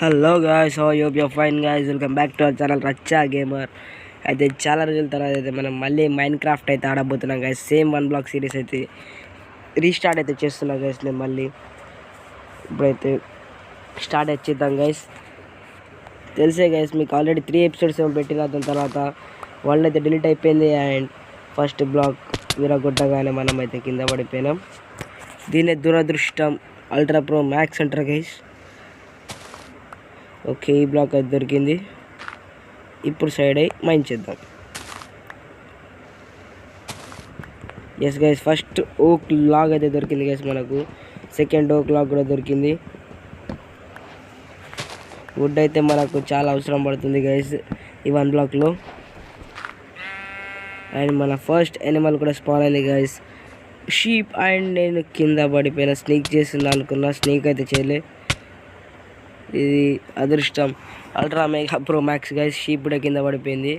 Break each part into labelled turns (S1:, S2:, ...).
S1: Hello guys hope you fine guys welcome back to our channel Racha gamer అయితే చాలా రోజుల తర్వాత అయితే మనం మళ్ళీ మైండ్ క్రాఫ్ట్ అయితే ఆడబోతున్నాం guys same one block series అయితే రీస్టార్ట్ అయితే చేస్తున్నాం గాయస్ నేను మళ్ళీ ఇప్పుడైతే స్టార్ట్ అయితే చేద్దాం గైస్ తెలిసే గైస్ మీకు ఆల్రెడీ త్రీ ఎపిసోడ్స్ ఏమో పెట్టిన దాని తర్వాత వరల్డ్ అయితే డిలీట్ అయిపోయింది అండ్ ఫస్ట్ బ్లాక్ విరగొట్టగానే మనం అయితే కింద పడిపోయినాం. దీనే దురదృష్టం అల్ట్రా ప్రో మ్యాక్స్ అంటారు గైస్ ఓకే ఈ బ్లాక్ అయితే దొరికింది. ఇప్పుడు సైడ్ అయ్యి మైండ్ చేద్దాం. Yes guys first oak log అయితే దొరికింది గైస్ మనకు. సెకండ్ ఓక్ లాగ్ కూడా దొరికింది. వుడ్ అయితే మనకు చాలా అవసరం పడుతుంది గైస్ ఈ వన్ బ్లాక్లో అండ్ మన ఫస్ట్ ఎనిమల్ కూడా స్పాన్ అయింది గైస్ షీప్ అండ్ నేను కింద పడిపోయిన స్నేక్ చేసింది అనుకున్నా స్నేక్ అయితే చేయలే. ఇది అదృష్టం. Ultra mega pro max guys sheep కూడా కింద పడిపోయింది.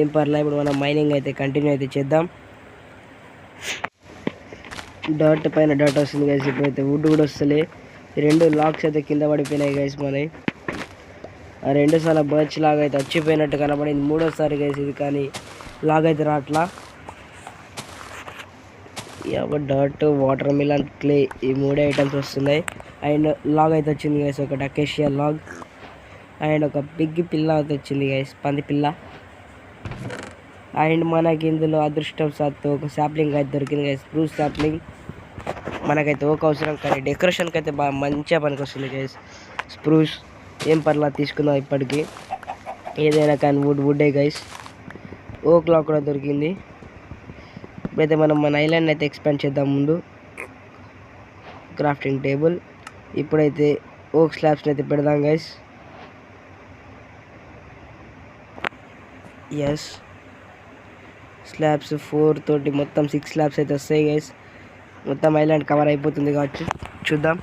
S1: ఏం పర్లే ఇప్పుడు మనం మైనింగ్ అయితే కంటిన్యూ అయితే చేద్దాం. డర్ట్ పైన డర్ట్ వస్తుంది గైస్ ఇప్పుడైతే వుడ్ కూడా వస్తలే. రెండు లాక్స్ అయితే కింద పడిపోయినాయి గైస్ మనవి ఆ రెండు సార్లు బర్చ్ లాగా అయితే వచ్చిపోయినట్టు కనబడింది. మూడోసారి గైస్ ఇది కానీ లాగ్ అయితే రాట్లా డాట్ డర్ట్ వాటర్ మిలన్ క్లే ఈ మూడే ఐటమ్స్ వస్తున్నాయి. అండ్ లాగ్ అయితే వచ్చింది గైస్ ఒక డకేషియా లాగ్. అండ్ ఒక బిగ్ పిల్ల అయితే వచ్చింది గైస్ పంది పిల్ల. అండ్ మనకి ఇందులో అదృష్టం సత్తు ఒక శాప్లింగ్ అయితే దొరికింది గైస్ బ్రూస్ సాప్లింగ్ మనకైతే ఒక అవసరం కానీ డెకరేషన్కి అయితే బాగా మంచిగా పనికి వస్తుంది గైస్ స్ప్రూస్ ఏం పర్లా తీసుకుందాం ఇప్పటికీ. ఏదైనా కానీ వుడ్ వుడ్డే గైస్ ఓ క్లాక్ కూడా దొరికింది. ఇప్పుడైతే మనం మన ఐలాండ్ అయితే ఎక్స్పాండ్ చేద్దాం ముందు. క్రాఫ్టింగ్ టేబుల్ ఇప్పుడైతే ఓక్ స్లాబ్స్ని అయితే పెడదాం గైస్ ఎస్ స్లాబ్స్ ఫోర్ తోటి మొత్తం సిక్స్ స్లాబ్స్ అయితే వస్తాయి గైస్ మొత్తం ఐలాండ్ కవర్ అయిపోతుంది కావచ్చు. చూద్దాం.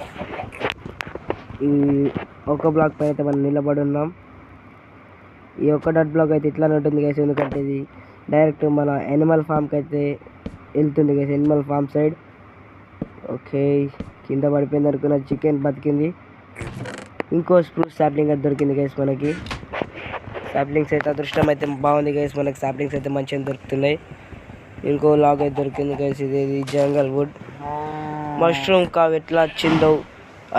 S1: ఈ ఒక బ్లాక్ పైన అయితే మనం నిలబడి ఉన్నాం. ఈ ఒక్క డట్ బ్లాక్ అయితే ఇట్లానే ఉంటుంది గైస్ ఎందుకంటే ఇది డైరెక్ట్ మన ఎనిమల్ ఫామ్కి అయితే వెళ్తుంది guys animal farm side okay కింద పడిపోయింది అనుకున్న చికెన్ బతికింది. ఇంకో స్ప్రూ సాప్లింగ్ అయితే దొరికింది గైస్ మనకి. సాప్లింగ్స్ అయితే అదృష్టం అయితే బాగుంది గైస్ మనకి. సాప్లింగ్స్ అయితే మంచిగా దొరుకుతున్నాయి. ఇంకో లాగ్ అయితే దొరికింది గైస్ ఇది జంగల్ వుడ్ మష్రూమ్ కావు ఎట్లా వచ్చిందో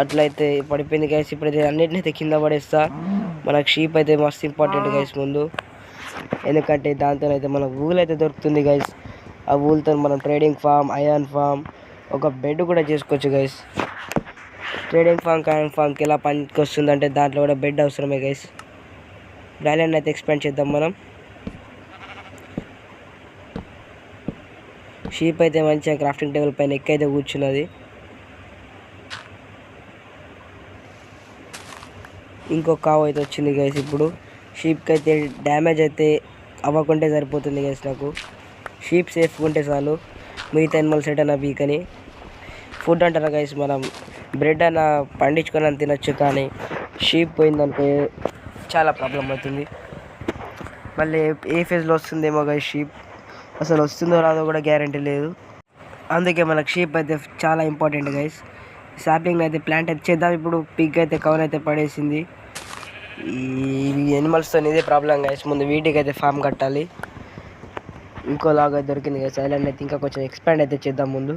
S1: అట్లయితే పడిపోయింది గైస్ ఇప్పుడైతే అన్నిటిని అయితే కింద పడేస్తా. మనకు షీప్ అయితే మస్తు ఇంపార్టెంట్ గైస్ ముందు. ఎందుకంటే దాంతో అయితే మనకు ఊలు అయితే దొరుకుతుంది గైస్ ఆ ఊల్తో మనం ట్రేడింగ్ ఫామ్ అయాన్ ఫామ్ ఒక బెడ్ కూడా చేసుకోవచ్చు గైస్ ట్రేడింగ్ ఫామ్ కాయన్ ఫామ్కి ఎలా పనికి వస్తుందంటే దాంట్లో కూడా బెడ్ అవసరమే గైస్ ఐలాండ్ అయితే ఎక్స్పాండ్ చేద్దాం మనం. షీప్ అయితే మంచిగా క్రాఫ్టింగ్ టేబుల్ పైన ఎక్కైతే కూర్చున్నది. ఇంకో కావ్ అయితే వచ్చింది గైస్ ఇప్పుడు. షీప్కి అయితే డ్యామేజ్ అయితే అవ్వకుంటే సరిపోతుంది గైస్ నాకు. షీప్ సేఫ్గా ఉంటే చాలు. మిగతా ఎనిమల్స్ ఏటైనా బీకని ఫుడ్ అంటారా గైస్ మనం బ్రెడ్ అన్న పండించుకొని అని కానీ షీప్ పోయిందనుకో చాలా ప్రాబ్లం అవుతుంది. మళ్ళీ ఏ ఫేజ్లో వస్తుందేమో గైస్ షీప్ అసలు వస్తుందో రాదో కూడా గ్యారంటీ లేదు. అందుకే మనకు షీప్ అయితే చాలా ఇంపార్టెంట్ గైస్ సాప్లింగ్ అయితే ప్లాంట్ అయితే చేద్దాం. ఇప్పుడు పిగ్ అయితే కవర్ అయితే పడేసింది. ఈ ఎనిమల్స్తో ఇదే ప్రాబ్లం గైస్ ముందు వీటికి అయితే ఫామ్ కట్టాలి. ఇంకోలాగా దొరికింది గైస్ ఐలాండ్ అయితే ఇంకా కొంచెం ఎక్స్పాండ్ అయితే చేద్దాం ముందు.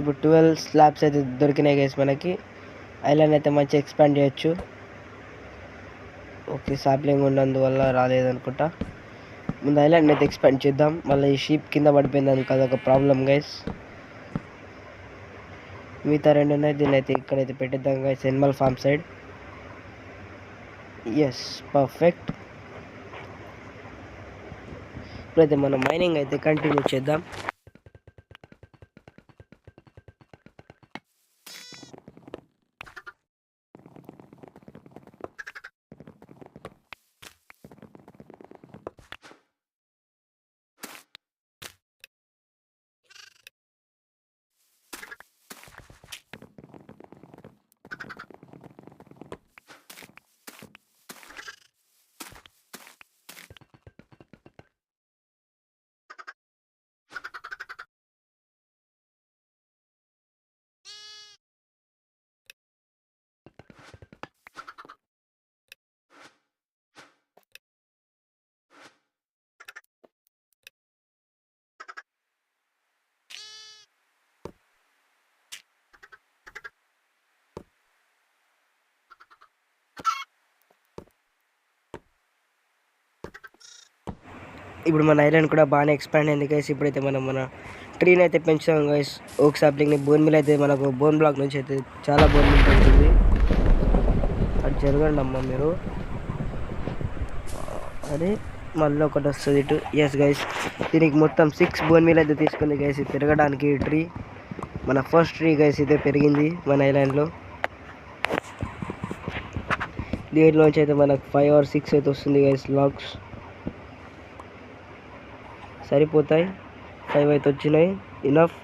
S1: ఇప్పుడు ట్వెల్వ్ స్లాబ్స్ అయితే దొరికినాయి గైస్ మనకి. ఐలాండ్ అయితే మంచిగా ఎక్స్పాండ్ చేయొచ్చు. ఓకే సాప్లింగ్ ఉన్నందువల్ల రాలేదనుకుంటా. ముందు ఐలాండ్ అయితే ఎక్స్పాండ్ చేద్దాం. మళ్ళీ ఈ షీప్ కింద పడిపోయింది అనుకో అదొక ప్రాబ్లం గైస్ మిగతా రెండు ఉన్నాయి దీన్ని అయితే ఇక్కడైతే పెట్టిద్దాం guys animal farm side yes perfect ఇప్పుడైతే మనం మైనింగ్ అయితే కంటిన్యూ చేద్దాం. ఇప్పుడు మన ఐలాండ్ కూడా బాగానే ఎక్స్పాండ్ అయింది గైస్ ఇప్పుడైతే మనం మన ట్రీని అయితే పెంచుతాం గైస్ ఓక్ సాప్లింగ్ని బోన్ మిల్ అయితే మనకు బోన్ బ్లాక్ నుంచి అయితే చాలా బోన్ మిల్ ఉంటుంది అది జరగండి అమ్మ మీరు. అదే మళ్ళీ ఒకటి వస్తుంది ఇటు. ఎస్ గైస్ దీనికి మొత్తం సిక్స్ బోన్ మీల్ అయితే తీసుకుంది గైస్ పెరగడానికి ట్రీ మన ఫస్ట్ ట్రీ గైస్ ఇదే పెరిగింది మన ఐలాండ్లో దీంట్లోంచి అయితే మనకు ఫైవ్ ఆర్ సిక్స్ అయితే వస్తుంది గైస్ లాక్స్ సరిపోతాయి. ఫైవ్ అయితే వచ్చినాయి. ఇనఫ్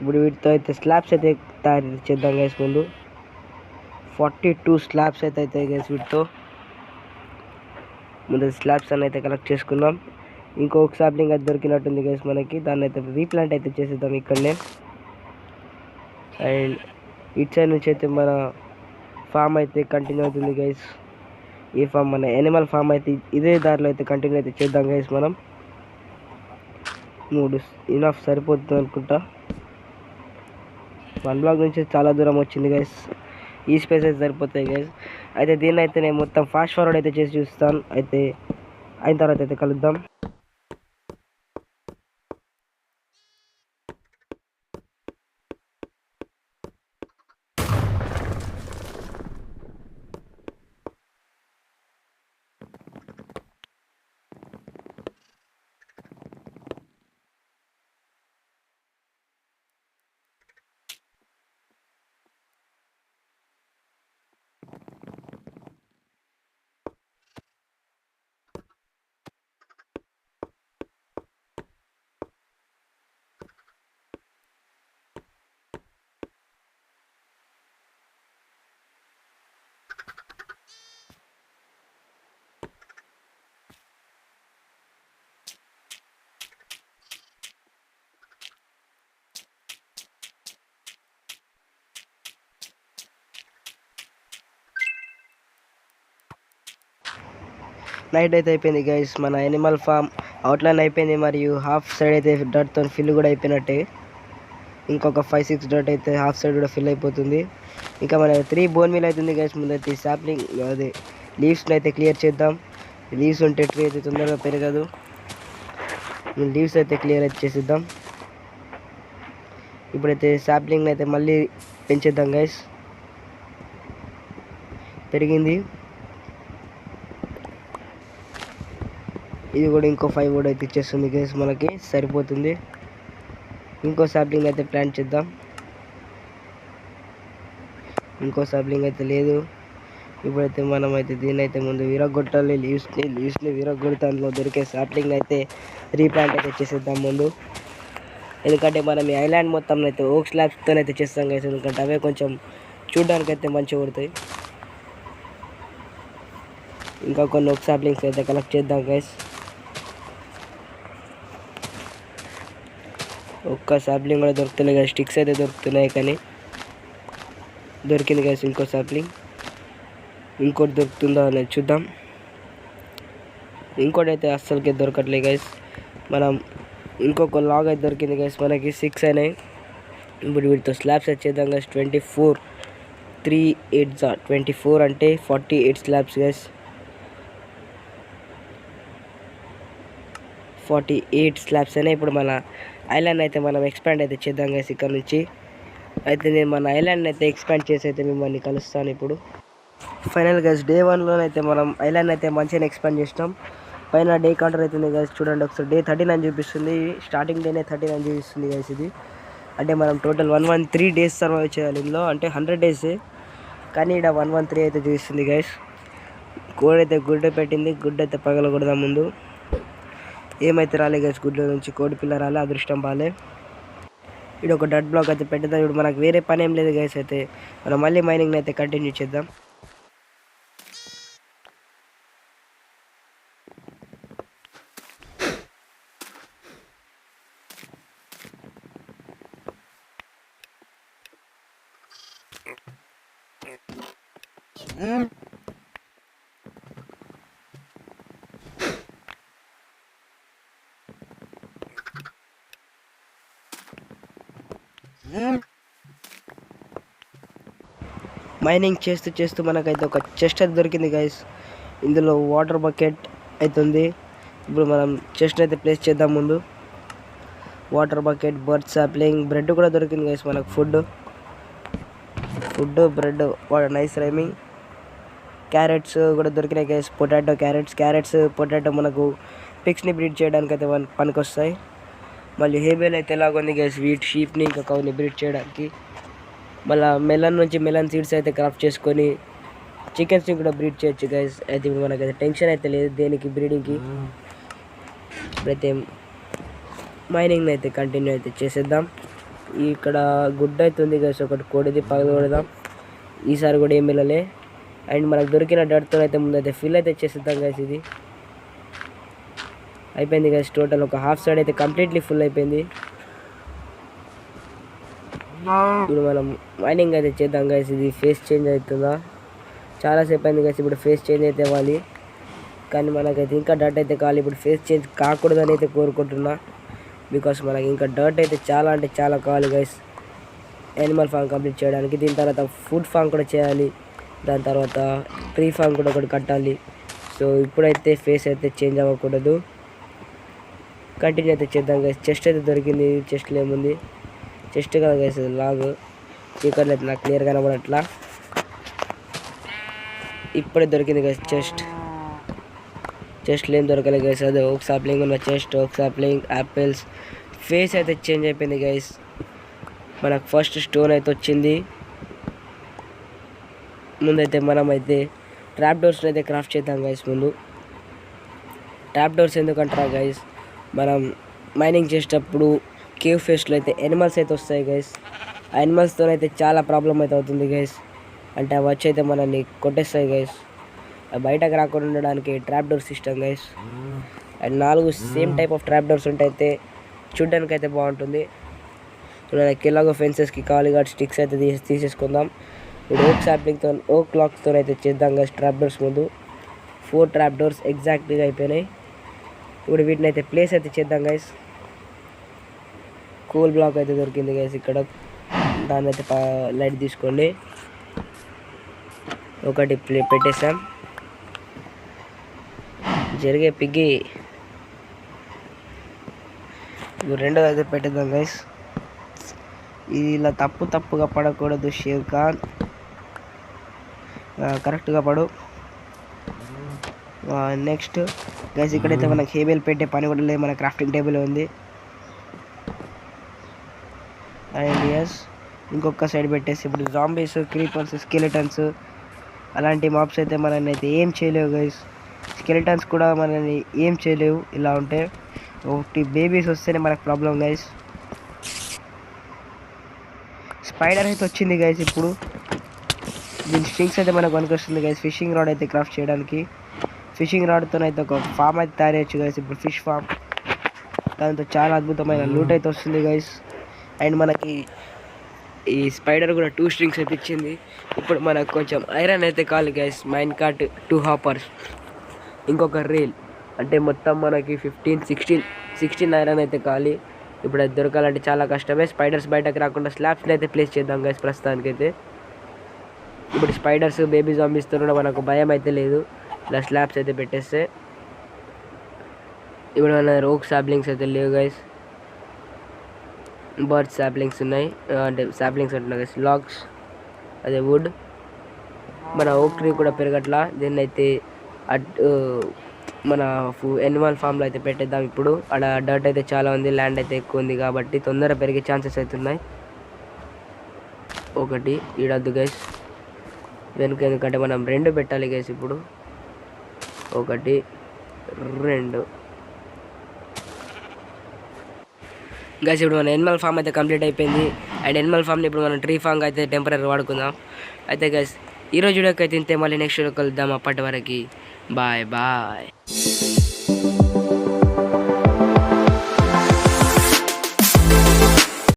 S1: ఇప్పుడు వీటితో అయితే స్లాబ్స్ అయితే తయారు చేద్దాం గైస్ ముందు. ఫార్టీ టూ స్లాబ్స్ అయితే అవుతాయి గైస్ వీటితో. ముందు స్లాబ్స్ అని అయితే కలెక్ట్ చేసుకున్నాం ఇంకొక సాప్లింగ్ అది దొరికినట్టుంది గైస్ మనకి. దాన్ని అయితే రీప్లాంట్ అయితే చేసేద్దాం ఇక్కడనే. అండ్ ఇట్ సైడ్ నుంచి అయితే మన ఫామ్ అయితే కంటిన్యూ అవుతుంది గైస్ ఈ ఫామ్ మన ఎనిమల్ ఫామ్ అయితే ఇదే దారిలో అయితే కంటిన్యూ అయితే చేద్దాం గైస్ మనం. మూడు ఇనఫ్ సరిపోతుంది అనుకుంటా. వన్ బ్లాక్ నుంచి చాలా దూరం వచ్చింది గైస్ ఈ స్పేస్ అయితే సరిపోతాయి గైస్ అయితే దీన్ని అయితే నేను మొత్తం ఫాస్ట్ ఫార్వర్డ్ అయితే చేసి చూస్తాను. అయితే అయిన తర్వాత అయితే కలుద్దాం. నైట్ అయితే అయిపోయింది గైస్ మన ఎనిమల్ ఫామ్ అవుట్లైన్ అయిపోయింది మరియు హాఫ్ సైడ్ అయితే డట్తో ఫిల్ కూడా అయిపోయినట్టే. ఇంకొక ఫైవ్ సిక్స్ డట్ అయితే హాఫ్ సైడ్ కూడా ఫిల్ అయిపోతుంది. ఇంకా మన త్రీ బోన్ మీల్ అవుతుంది గైస్ ముందైతే సాప్లింగ్ అదే లీవ్స్ని అయితే క్లియర్ చేద్దాం. లీవ్స్ ఉంటే ట్రీ అయితే తొందరగా పెరగదు. లీవ్స్ అయితే క్లియర్ అయితే చేసేద్దాం. ఇప్పుడైతే సాప్లింగ్ అయితే మళ్ళీ పెంచేద్దాం గైస్ పెరిగింది. ఇది కూడా ఇంకో ఫైవ్ కూడా అయితే ఇచ్చేస్తుంది గైస్ మనకి. సరిపోతుంది. ఇంకో సాప్లింగ్ అయితే ప్లాన్ చేద్దాం. ఇంకో సాప్లింగ్ అయితే లేదు. ఇప్పుడైతే మనం అయితే దీన్ని అయితే ముందు విరగొట్టాలి లీవ్స్ని లీవ్స్ని విరగొడితే అందులో దొరికే సాప్లింగ్ అయితే రీప్లాంట్ అయితే చేసేద్దాం ముందు. ఎందుకంటే మనం ఈ ఐలాండ్ మొత్తం అయితే ఓక్ స్లాబ్స్తో అయితే చేస్తాం గైస్ ఎందుకంటే అవే కొంచెం చూడడానికి అయితే మంచిగా కొడతాయి. ఇంకా కొన్ని ఓక్ సాప్లింగ్స్ అయితే కలెక్ట్ చేద్దాం గైస్ ఒక్క సాప్లింగ్ కూడా దొరుకుతున్నాయి కదా. స్టిక్స్ అయితే దొరుకుతున్నాయి కానీ దొరికింది గైస్ ఇంకో సాప్లింగ్ ఇంకోటి దొరుకుతుందో అనేది చూద్దాం. ఇంకోటి అయితే అస్సలకి దొరకట్లేదు గైస్ మనం ఇంకొక లాగ్ అయితే దొరికింది గైస్ మనకి సిక్స్ అయినాయి. ఇప్పుడు వీటితో స్లాబ్స్ వచ్చేద్దాం guys twenty four three eight జా ట్వంటీ ఫోర్ అంటే forty eight slabs guys forty eight slabs అయినా ఇప్పుడు మన ఐలాండ్ అయితే మనం ఎక్స్పాండ్ అయితే చేద్దాం గైస్ ఇక్కడ నుంచి. అయితే నేను మన ఐలాండ్ అయితే ఎక్స్పాండ్ చేసి అయితే మిమ్మల్ని కలుస్తాను ఇప్పుడు. ఫైనల్ గైస్ డే వన్లోనైతే మనం ఐలాండ్ అయితే మంచిగా ఎక్స్పాండ్ చేసినాం. పైన డే కౌంటర్ అవుతుంది గైస్ చూడండి ఒకసారి. డే థర్టీ నైన్ చూపిస్తుంది. స్టార్టింగ్ డేనే థర్టీ నైన్ చూపిస్తుంది గైస్ ఇది. అంటే మనం total one one three days survive చేయాలి ఇందులో. అంటే హండ్రెడ్ డేస్ కానీ ఇక్కడ వన్ వన్ త్రీ అయితే చూపిస్తుంది గైస్ కోడ్ అయితే గుడ్డ పెట్టింది. గుడ్డ అయితే పగలకూడదా ముందు. ఏమైతే రాలే గైస్ గుడ్ల నుంచి కోడి పిల్ల రాలే అదృష్టం బాలే ఇది ఒక డట్ బ్లాక్ అయితే పెట్టేద్దాం. ఇప్పుడు మనకు వేరే పని ఏం లేదు గైస్ అయితే మనం మళ్ళీ మైనింగ్ అయితే కంటిన్యూ చేద్దాం. Hmm. మైనింగ్ చేస్తూ చేస్తూ మనకైతే ఒక చెస్ట్ అయితే దొరికింది గైస్ ఇందులో వాటర్ బకెట్ అవుతుంది ఇప్పుడు మనం చెస్ట్ అయితే ప్లేస్ చేద్దాం ముందు. Water bucket bird sapling bread కూడా దొరికింది గైస్ మనకు food. Food bread nice rhyming carrots కూడా దొరికినాయి guys potato carrots. Carrots potato మనకు పిక్స్ని బ్రీడ్ చేయడానికి అయితే పనికి వస్తాయి మళ్ళీ హేబేల్ అయితే ఎలాగుంది గైస్ వీట్ షీప్ని ఇంకా కౌని బ్రీడ్ చేయడానికి. మళ్ళీ మెలన్ నుంచి మెలన్ సీడ్స్ అయితే క్రాఫ్ట్ చేసుకొని చికెన్స్ని కూడా బ్రీడ్ చేయొచ్చు గైస్ అయితే ఇప్పుడు మనకైతే టెన్షన్ అయితే లేదు దేనికి బ్రీడింగ్కి. ఇప్పుడైతే మైనింగ్ అయితే కంటిన్యూ అయితే చేసేద్దాం. ఇక్కడ గుడ్ అయితే ఉంది గైస్ ఒకటి కోడిది పగలగొడదాం ఈసారి కూడా ఏం వెళ్ళలే. అండ్ మనకు దొరికిన డర్తో అయితే ముందైతే ఫిల్ అయితే చేసేద్దాం గైస్ ఇది. అయిపోయింది గైస్ టోటల్ ఒక హాఫ్ సైడ్ అయితే కంప్లీట్లీ ఫుల్ అయిపోయింది. ఇప్పుడు మనం మైనింగ్ అయితే చేద్దాం గైస్ ఇది ఫేస్ చేంజ్ అవుతుందా? చాలాసేపు అయింది గైస్ ఇప్పుడు ఫేస్ చేంజ్ అయితే ఇవ్వాలి కానీ మనకైతే ఇంకా డర్ట్ అయితే కావాలి. ఇప్పుడు ఫేస్ చేంజ్ కాకూడదని అయితే కోరుకుంటున్నా. బికాస్ మనకి ఇంకా డర్ట్ అయితే చాలా అంటే చాలా కావాలి గైస్ యానిమల్ ఫామ్ కంప్లీట్ చేయడానికి దీని తర్వాత ఫుడ్ ఫామ్ కూడా చేయాలి. దాని తర్వాత ట్రీ ఫామ్ కూడా ఒకటి కట్టాలి. సో ఇప్పుడైతే ఫేస్ అయితే చేంజ్ అవ్వకూడదు. కంటిన్యూ అయితే చేద్దాం గైస్ చెస్ట్ అయితే దొరికింది. చెస్ట్లో ఏముంది? చెస్ట్ కదా గైస్ లాగ్ చీకట్లేదు నాకు క్లియర్ కనబడట్లా. ఇప్పుడే దొరికింది గైస్ చెస్ట్. చెస్ట్లో ఏం దొరకలేదు గైస్ అదే ఓక్ సాప్లింగ్ ఉన్న chest oak sapling apples face అయితే చేంజ్ అయిపోయింది గైస్. మనకు ఫస్ట్ స్టోన్ అయితే వచ్చింది. ముందైతే మనం అయితే ట్రాప్ డోర్స్ని అయితే క్రాఫ్ట్ చేద్దాం గైస్ ముందు. ట్రాప్ డోర్స్ ఎందుకంటారా గైస్ మనం మైనింగ్ చేసేటప్పుడు కేవ్ ఫేస్ట్లో అయితే ఎనిమల్స్ అయితే వస్తాయి గైస్ ఆ ఎనిమల్స్తో అయితే చాలా ప్రాబ్లం అయితే అవుతుంది గైస్ అంటే అవి వచ్చి అయితే మనల్ని కొట్టేస్తాయి గైస్ బయటకు రాకుండా ఉండడానికి trap door system guys and నాలుగు same type of trap doors ఉంటే అయితే చూడ్డానికి అయితే బాగుంటుంది. మనకి ఫెన్సెస్కి కాలిగా స్టిక్స్ అయితే తీసి తీసేసుకుందాం. ఇప్పుడు ఓక్ సాప్లింగ్తో ఓక్ క్లాక్తో అయితే చేద్దాం గైస్ ట్రాప్ డోర్స్ ముందు. ఫోర్ ట్రాప్ డోర్స్ ఎగ్జాక్ట్గా అయిపోయినాయి. ఇప్పుడు వీటిని అయితే ప్లేస్ అయితే చేద్దాం గైస్ కూల్ బ్లాక్ అయితే దొరికింది గైస్ ఇక్కడ దాన్ని అయితే లైట్ తీసుకోండి. ఒకటి పెట్టేసాం. జరిగే పిగ్గి. ఇప్పుడు రెండోది అయితే పెట్టేద్దాం గైస్ ఇది ఇలా తప్పు తప్పుగా పడకూడదు షేర్ ఖాన్. కరెక్ట్గా పడు. నెక్స్ట్ గైస్ ఇక్కడైతే మనకి హేబెల్ పెట్టే పని కూడా లేదు. మన క్రాఫ్టింగ్ టేబుల్ ఉంది. అండ్ ఎస్ ఇంకొక సైడ్ పెట్టేసి ఇప్పుడు జాంబీస్ క్రీపర్స్ స్కెలిటన్స్ అలాంటి మాప్స్ అయితే మనల్ని అయితే ఏం చేయలేవు గైస్ స్కెలిటన్స్ కూడా మనల్ని ఏం చేయలేవు. ఇలా ఉంటే ఒకటి బేబీస్ వస్తేనే మనకు ప్రాబ్లం గైస్ స్పైడర్ అయితే వచ్చింది గైస్ ఇప్పుడు. దీని స్ట్రింగ్స్ అయితే మనకు పనికొస్తుంది గైస్ ఫిషింగ్ రాడ్ అయితే క్రాఫ్ట్ చేయడానికి. ఫిషింగ్ రాడ్తో అయితే ఒక ఫామ్ అయితే తయారు చేయొచ్చు గైస్ ఇప్పుడు ఫిష్ ఫామ్ దాంతో చాలా అద్భుతమైన లూట్ అయితే వస్తుంది గైస్ అండ్ మనకి ఈ స్పైడర్ కూడా టూ స్ట్రింగ్స్ అయితే ఇచ్చింది ఇప్పుడు మనకు కొంచెం ఐరన్ అయితే కాదు guys mine cart two hoppers. ఇంకొక రీల్. అంటే మొత్తం మనకి ఫిఫ్టీన్ సిక్స్టీన్ సిక్స్టీన్ ఐరన్ అయితే కాలి ఇప్పుడు అది దొరకాలంటే చాలా కష్టమే. స్పైడర్స్ బయటకు రాకుండా స్లాబ్స్ని అయితే ప్లేస్ చేద్దాం గైస్ ప్రస్తుతానికైతే. ఇప్పుడు స్పైడర్స్ బేబీ జాంబీస్తో కూడా మనకు భయం అయితే లేదు. ఇలా స్లాబ్స్ అయితే పెట్టేస్తే. ఇప్పుడు మన రోక్ సాబ్లింగ్స్ అయితే లేవు గైస్ బర్డ్ శాప్లింగ్స్ ఉన్నాయి. అంటే శాప్లింగ్స్ అంటున్నాయి గైస్ అదే వుడ్. మన ఓక్ ట్రీ కూడా పెరగట్లా. దీన్ని అయితే మన ఎనిమల్ ఫామ్లో అయితే పెట్టేద్దాం ఇప్పుడు. అక్కడ డర్ట్ అయితే చాలా ఉంది ల్యాండ్ అయితే ఎక్కువ ఉంది కాబట్టి తొందర పెరిగే ఛాన్సెస్ అవుతున్నాయి ఒకటి ఈడద్దు గైస్ వెనుక ఎందుకంటే మనం రెండు పెట్టాలి గైస్ ఇప్పుడు. ఒకటి రెండు. గైస్ ఇప్పుడు మన ఎనిమల్ ఫామ్ అయితే కంప్లీట్ అయిపోయింది. అండ్ ఎనిమల్ ఫామ్ని ఇప్పుడు మనం ట్రీ ఫామ్ అయితే టెంపరీ వాడుకుందాం. అయితే గైస్ ఈరోజు వీడియోకి అయితే ఇంతే. మళ్ళీ నెక్స్ట్ వీడియో కలుద్దాం అప్పటి వరకు. Bye bye